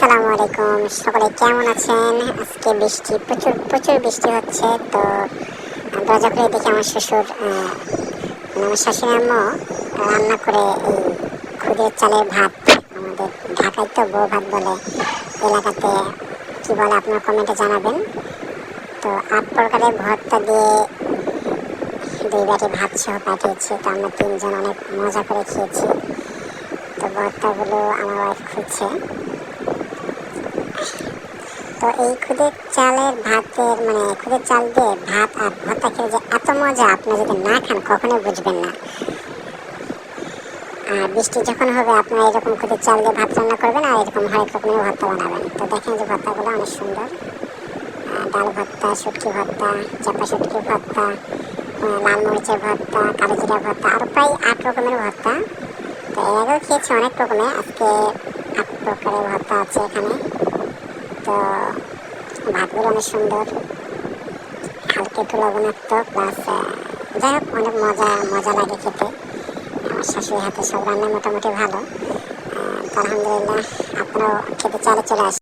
আসসালামু আলাইকুম। সকলে কেমন আছেন? আজকে বৃষ্টি, প্রচুর প্রচুর বৃষ্টি হচ্ছে, তো দরজা খুলে দেখি আমার শ্বশুর মানে আমার শাশুড়ি আম্মু রান্না করে এই খুদের চালের ভাত, আমাদের ঢাকায় তো বউ ভাত বলে, এলাকাতে কি বলে আপনার কমেন্টে জানাবেন। তো আট প্রকারের ভর্তা দিয়ে দুই বাটি ভাত সহ পাঠিয়েছে, তো আমরা তিনজন অনেক মজা করে খেয়েছি। তো ভর্তাগুলো আমার ওয়াইফ খুঁজছে। তো এই খুদের চালের ভাতের মানে খুদের চাল দিয়ে ভাত আর ভর্তা খেলে যে এত মজা আপনি যদি না খান কখনোই বুঝবেন না। আর বৃষ্টি যখন হবে, আপনারা এরকম খুদের চাল দিয়ে ভাত রান্না করবেন আর এরকম হরেক রকমের ভর্তা বানাবেন। তো দেখেন যে ভর্তাগুলো অনেক সুন্দর। ডাল ভর্তা, শুটকি ভর্তা, চাপা শুটকি ভর্তা লাল মরিচের ভর্তা, কালো জিরা ভর্তা আরও প্রায় আট রকমের ভর্তা। তো এর আগেও খেয়েছি অনেক রকমের, আজকে আট প্রকারের ভর্তা আছে এখানে। তো ভাতগুলো অনেক সুন্দর। হালকা একটু লবণাক্ত প্লাস যাই হোক, অনেক মজা মজা লাগে খেতে। আমার শাশুড়ি হাতে সব রান্না মোটামুটি ভালো। আলহামদুলিল্লাহ, আপনারাও খেতে চালে চলে আসেন।